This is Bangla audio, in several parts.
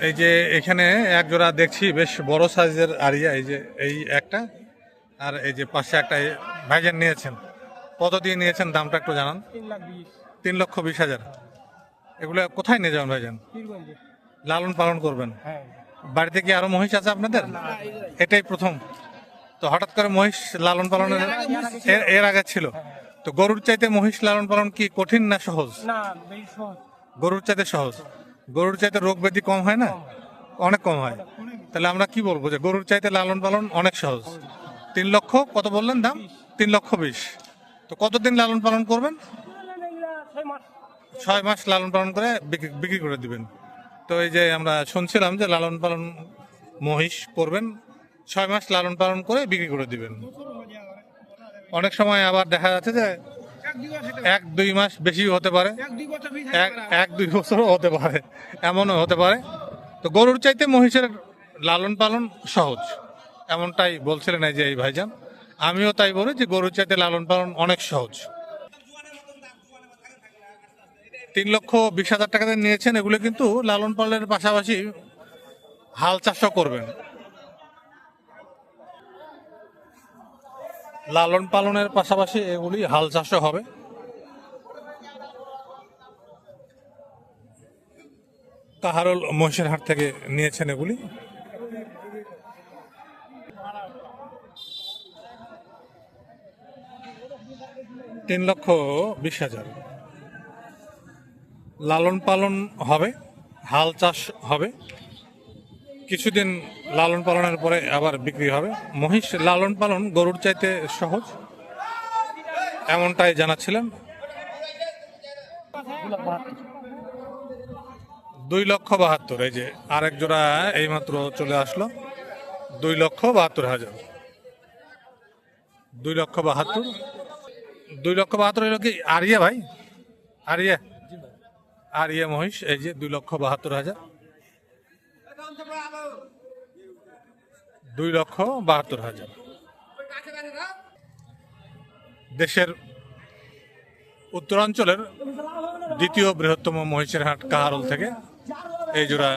এই যে এখানে এক জোড়া দেখছি বেশ বড় সাইজের আরিয়া এই যে এই একটা আর এই যে পাশে একটা ভাইজান নিয়েছেন। কত দিয়ে নিয়েছেন? দামটা একটু জানান। তিন লক্ষ বিশ হাজার। এগুলো কোথায় নিয়ে যাবেন ভাইজান? লালন পালন করবেন? হ্যাঁ। বাড়িতে কি আরও মহিষ আছে আপনাদের? এটাই প্রথম। তো হঠাৎ করে মহিষ লালন পালনের এর- এর আগে ছিল। তো গরুর চাইতে মহিষ লালন পালন কি কঠিন না সহজ। গরুর চাইতে সহজ। গরুর চাইতে রোগ ব্যাধি কম হয় না? অনেক কম হয়। তাহলে আমরা কি বলব যে গরুর চাইতে লালন পালন অনেক সহজ। তিন লক্ষ কত বললেন দাম? তিন লক্ষ বিশ। তো কতদিন লালন পালন করবেন? ছয় মাস লালন পালন করে বিক্রি করে দিবেন। তো এই যে আমরা শুনছিলাম যে লালন পালন মহিষ করবেন, ছয় মাস লালন পালন করে বিক্রি করে দিবেন। অনেক সময় আবার দেখা যাচ্ছে যে এক দুই মাস বেশি হতে পারে। এক দুই বছরও হতে পারে। এমনও হতে পারে। তো গরুর চাইতে মহিষের লালন পালন সহজ। এমনটাই বলছিলেন এই যে এই ভাইজান। আমিও তাই বলি যে গরুর চাইতে লালন পালন অনেক সহজ। তিন লক্ষ বিশ হাজার টাকা দিয়ে নিয়েছেন এগুলো কিন্তু লালন পালনের পাশাপাশি হাল চাষও করবেন। লালন পালনের পাশাপাশি এগুলি হাল চাষও হবে। কাহারল হাট থেকে নিয়েছেন এগুলি। তিন লক্ষ বিশ হাজার। লালন পালন হবে, হাল চাষ হবে। কিছুদিন লালন পালনের পরে আবার বিক্রি হবে। মহিষ লালন পালন গরুর চাইতে সহজ, এমনটাই জানাচ্ছিলেন। দুই লক্ষ বাহাত্তর, এই যে আরেক জোড়া এইমাত্র চলে আসলো। দুই লক্ষ বাহাত্তর হাজার। দুই লক্ষ বাহাত্তর। দুই লক্ষ বাহাত্তর হলো কি আরিয়া ভাই? আরিয়া? আরিয়া মহিষ, এই যে দুই লক্ষ বাহাত্তর হাজার। দুই লক্ষ বাহাত্তর হাজার। দেশের উত্তরাঞ্চলের দ্বিতীয় বৃহত্তম মহিষের হাট কাহারল থেকে এই জোড়া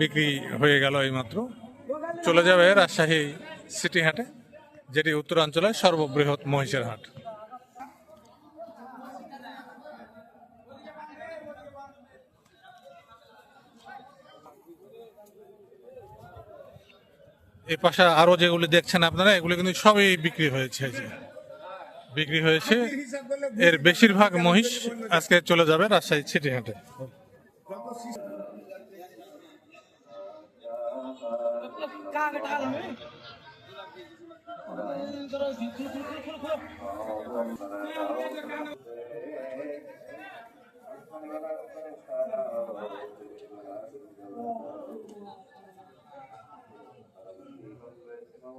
বিক্রি হয়ে গেল এইমাত্র। চলে যাবে রাজশাহী সিটি হাটে যেটি উত্তরাঞ্চলের সর্ববৃহৎ মহিষের হাট এই পাশে আরও যেগুলি দেখছেন আপনারা, এগুলি কিন্তু সবই বিক্রি হয়েছে বিক্রি হয়েছে। এর বেশিরভাগ মহিষ আজকে চলে যাবে রাজশাহী ছিটি হাটে